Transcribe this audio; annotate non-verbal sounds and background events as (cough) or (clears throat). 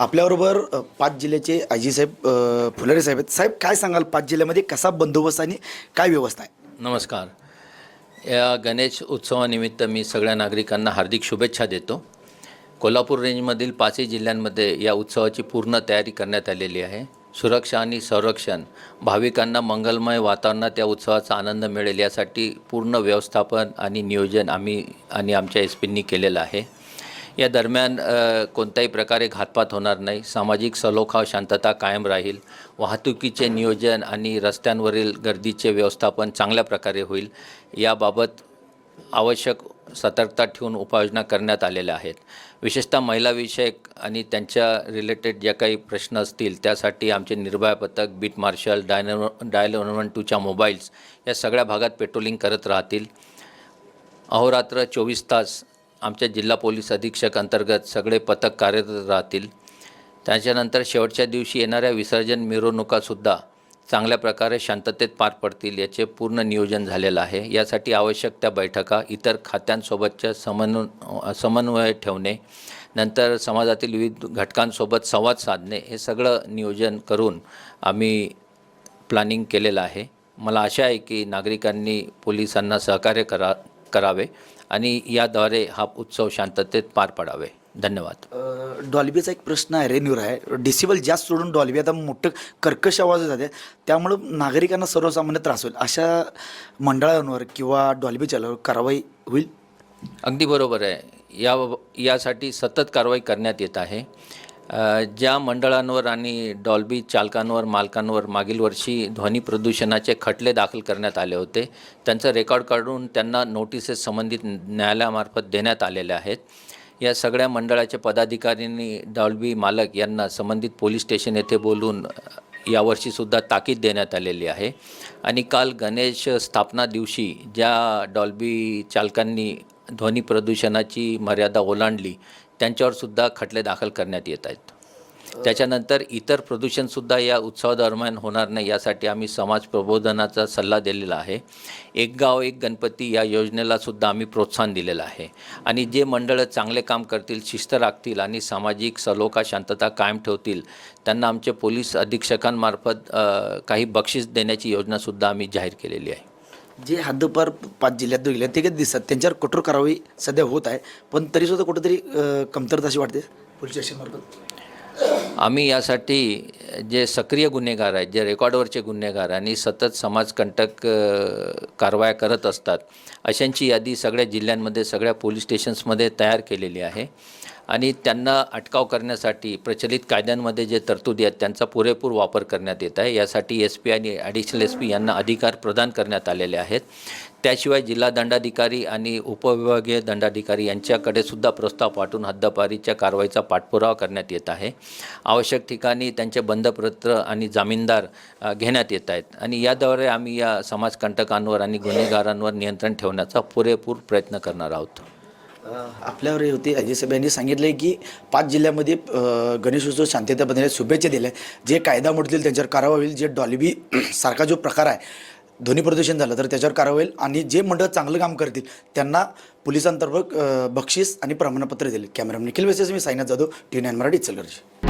आपल्याबरोबर पाच जिल्ह्याचे आजी साहेब फुलारे साहेब आहेत. साहेब काय सांगाल? पाच जिल्ह्यामध्ये कसा बंदोबस्त आणि काय व्यवस्था आहे? नमस्कार. या गणेश उत्सवानिमित्त मी सगळ्या नागरिकांना हार्दिक शुभेच्छा देतो. कोल्हापूर रेंजमधील पाचही जिल्ह्यांमध्ये या उत्सवाची पूर्ण तयारी करण्यात आलेली आहे. सुरक्षा आणि संरक्षण भाविकांना मंगलमय वातावरणात या उत्सवाचा आनंद मिळेल यासाठी पूर्ण व्यवस्थापन आणि नियोजन आम्ही आणि आमच्या एस पींनी केलेलं आहे. या दरम्यान कोणत्याही प्रकारे घातपात होणार नाही. सामाजिक सलोखा शांतता कायम राहील. वाहतुकीचे नियोजन आणि रस्त्यांवरील गर्दीचे व्यवस्थापन चांगल्या प्रकारे होईल. याबाबत आवश्यक सतर्कता ठेवून उपाययोजना करण्यात आलेल्या आहेत. विशेषतः महिलाविषयक आणि त्यांच्या रिलेटेड ज्या काही प्रश्न असतील त्यासाठी आमचे निर्भया पथक बीट मार्शल डायनो डायल वन वन टूच्या मोबाईल्स या सगळ्या भागात पेट्रोलिंग करत राहतील. अहोरात्र चोवीस तास आमच्या जिल्हा पोलीस अधीक्षक अंतर्गत सगळे पथक कार्यरत राहतील. त्याच्यानंतर शेवटच्या दिवशी येणाऱ्या विसर्जन मिरवणुकासुद्धा चांगल्या प्रकारे शांततेत पार पडतील याचे पूर्ण नियोजन झालेलं आहे. यासाठी आवश्यक त्या बैठका इतर खात्यांसोबतच्या समन्व समन्वय ठेवणे नंतर समाजातील विविध घटकांसोबत संवाद साधणे हे सगळं नियोजन करून आम्ही प्लॅनिंग केलेलं आहे. मला आशा आहे की नागरिकांनी पोलिसांना सहकार्य करा करावे आणि याद्वारे हा उत्सव शांततेत पार पडावे. धन्यवाद. डॉल्बीचा एक प्रश्न आहे रेन्यूर आहे. डिसिबल जास्त सोडून डॉल्बी आता मोठं कर्कश आवाज जाते. त्यामुळं नागरिकांना सर्वसामान्य त्रास होईल. अशा मंडळांवर किंवा डॉल्बी चालवर कारवाई होईल? अगदी बरोबर आहे. या यासाठी सतत कारवाई करण्यात येत आहे. ज्या मंडळांवर आणि डॉल्बी चालकांवर मालकांवर मागील वर्षी ध्वनी प्रदूषणाचे खटले दाखल करण्यात आले होते त्यांचं रेकॉर्ड काढून त्यांना नोटिसेस संबंधित न्यायालयामार्फत देण्यात आलेल्या आहेत. या सगळ्या मंडळाच्या पदाधिकाऱ्यांनी डॉल्बी मालक यांना संबंधित पोलीस स्टेशन येथे बोलून यावर्षीसुद्धा ताकीद देण्यात आलेली आहे. आणि काल गणेश स्थापना दिवशी ज्या डॉल्बी चालकांनी ध्वनी प्रदूषणाची मर्यादा ओलांडली त्यांच्यावरसुद्धा खटले दाखल करण्यात येत आहेत. त्याच्यानंतर इतर प्रदूषणसुद्धा या उत्सवादरम्यान होणार नाही यासाठी आम्ही समाज प्रबोधनाचा सल्ला दिलेला आहे. एक गाव एक गणपती या योजनेलासुद्धा आम्ही प्रोत्साहन दिलेलं आहे. आणि जे मंडळं चांगले काम करतील शिस्त राखतील आणि सामाजिक सलोखा शांतता कायम ठेवतील त्यांना आमचे पोलीस अधीक्षकांमार्फत काही बक्षीस देण्याची योजनासुद्धा आम्ही जाहीर केलेली आहे. जे हद्दपार पाच जिल्ह्यात गेले ते काही दिसतात. त्यांच्यावर कठोर कारवाई सध्या होत आहे. पण तरीसुद्धा कुठेतरी कमतरता अशी वाटते पोलीस स्टेशनमार्फत. आम्ही यासाठी जे सक्रिय गुन्हेगार आहेत जे रेकॉर्डवरचे गुन्हेगार आणि सतत समाजकंटक कारवाया करत असतात अशांची यादी सगळ्या जिल्ह्यांमध्ये सगळ्या पोलीस स्टेशन्समध्ये तयार केलेली आहे. आणि त्यांना अटकाव करण्यासाठी प्रचलित कायद्यांमध्ये जे तरतुदी आहेत त्यांचा पुरेपूर वापर करण्यात येत आहे. यासाठी एस पी आणि ॲडिशनल एस पी यांना अधिकार प्रदान करण्यात आलेले आहेत. त्याशिवाय जिल्हा दंडाधिकारी आणि उपविभागीय दंडाधिकारी यांच्याकडे सुद्धा प्रस्ताव पाठवून हद्दपारीच्या कारवाईचा पाठपुरावा करण्यात येत आहे. आवश्यक ठिकाणी त्यांचे बंधपत्र आणि जामीनदार घेण्यात येत आहेत. आणि याद्वारे आम्ही या समाजकंटकांवर आणि गुन्हेगारांवर नियंत्रण ठेवण्याचा पुरेपूर प्रयत्न करणार आहोत. आपल्यावर हे होते. अजय साहेब यांनी सांगितले की पाच जिल्ह्यामध्ये गणेश गणेशोत्सव शांतता पद्धतीने शुभेच्छा दिल्या जे कायदा मोडतील त्यांच्यावर कारवाई होईल. जे डॉल्बी (clears throat) सारखा जो प्रकार आहे ध्वनी प्रदूषण झालं तर त्याच्यावर कारवाई होईल. आणि जे मंडळ चांगलं काम करतील त्यांना पोलिसांतर्फे बक्षीस आणि प्रमाणपत्र दिले. कॅमेरामॅन निखिल वेसेस मी साईनाथ जाधव टी नाईन मराठी चलगर्जी.